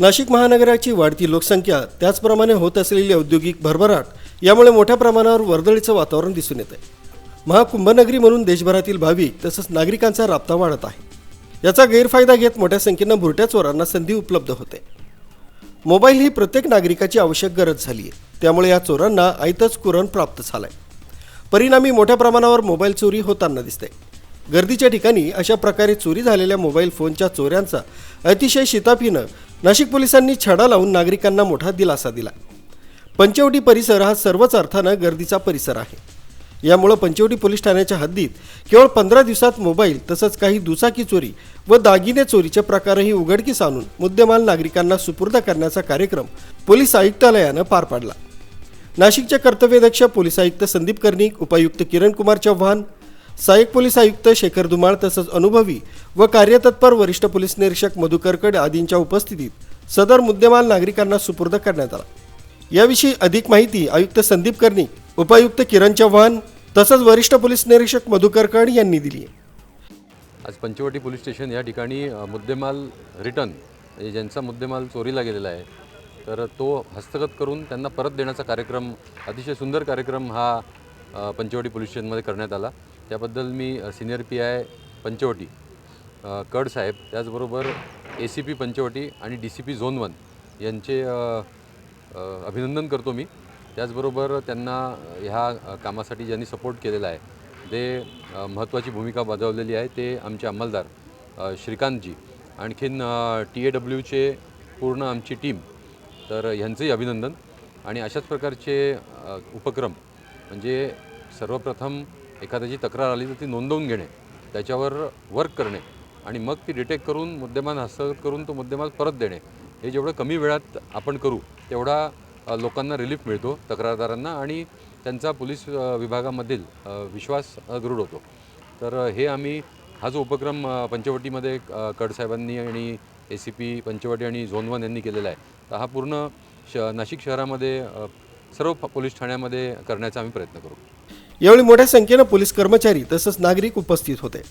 नाशिक महानगराची वाढती लोकसंख्या त्याचप्रमाणे होत असलेली औद्योगिक भरभराट यामुळे मोठ्या प्रमाणावर वर्दळीचं वातावरण दिसून येत आहे महाकुंभनगरी म्हणून देशभरातील भाविक तसंच नागरिकांचा राबता वाढत आहे. याचा गैरफायदा घेत मोठ्या संख्येनं भुरट्या चोरांना संधी उपलब्ध होते. मोबाईल ही प्रत्येक नागरिकाची आवश्यक गरज झाली आहे त्यामुळे या चोरांना आयतच कुरण प्राप्त झालंय. परिणामी मोठ्या प्रमाणावर मोबाईल चोरी होताना दिसते गर्दीच्या ठिकाणी अशा प्रकारे चोरी झालेल्या मोबाईल फोनच्या चोऱ्यांचा अतिशय शिताफीनं नाशिक पोलिसांनी छडा लावून नागरिकांना मोठा दिलासा दिला. पंचवटी परिसर हा सर्वच अर्थानं गर्दीचा परिसर आहे. यामुळं पंचवटी पोलीस ठाण्याच्या हद्दीत केवळ पंधरा दिवसात मोबाईल तसंच काही दुचाकी चोरी व दागिने चोरीचे प्रकारही उघडकीस आणून मुद्देमाल नागरिकांना सुपूर्द करण्याचा कार्यक्रम पोलीस आयुक्तालयानं पार पाडला. नाशिकचे कर्तव्यदक्ष पोलीस आयुक्त संदीप कर्णिक उपायुक्त किरण कुमार चव्हाण सहाय्यक पोलीस आयुक्त शेखर धुमाळ तसंच अनुभवी व कार्यतत्पर वरिष्ठ पोलीस निरीक्षक मधुकर कड आदींच्या उपस्थितीत सदर मुद्देमाल नागरिकांना सुपूर्द करण्यात आला. याविषयी अधिक माहिती आयुक्त संदीप कर्णिक उपायुक्त किरण चव्हाण तसंच वरिष्ठ पोलीस निरीक्षक मधुकर कड यांनी दिली. आज पंचवटी पोलीस स्टेशन या ठिकाणी मुद्देमाल रिटर्न म्हणजे ज्यांचा मुद्देमाल चोरीला गेलेला आहे तर तो हस्तगत करून त्यांना परत देण्याचा कार्यक्रम अतिशय सुंदर कार्यक्रम हा पंचवटी पोलीस स्टेशनमध्ये करण्यात आला. त्याबद्दल मी senior P I Panchavati Kad साहेब त्याचबरोबर ए सी पी पंचवटी आणि D C P zone one यांचे अभिनंदन करतो मी. त्याचबरोबर त्यांना ह्या कामासाठी ज्यांनी सपोर्ट केलेला आहे ते महत्त्वाची भूमिका बजावलेली आहे ते आमचे अंमलदार श्रीकांतजी. आणखीन टी ए डब्ल्यूचे पूर्ण आमची टीम तर ह्यांचंही अभिनंदन. आणि अशाच प्रकारचे उपक्रम म्हणजे सर्वप्रथम एखाद्याची तक्रार आली तर ती नोंदवून घेणे त्याच्यावर वर्क करणे आणि मग ती डिटेक्ट करून मुद्देमाल हस्तगत करून तो मुद्देमाल परत देणे. हे जेवढं कमी वेळात आपण करू तेवढा लोकांना रिलीफ मिळतो तक्रारदारांना आणि त्यांचा पोलीस विभागामधील विश्वास दृढ होतो. तर हे आम्ही हा जो उपक्रम पंचवटीमध्ये कडसाहेबांनी आणि ए सी पी पंचवटी आणि झोन वन यांनी केलेला आहे तर हा पूर्ण श नाशिक शहरामध्ये सर्व पोलीस ठाण्यामध्ये करण्याचा आम्ही प्रयत्न करू. यावेळी मोठ्या संख्येनं पोलीस कर्मचारी तसंच नागरिक उपस्थित होते.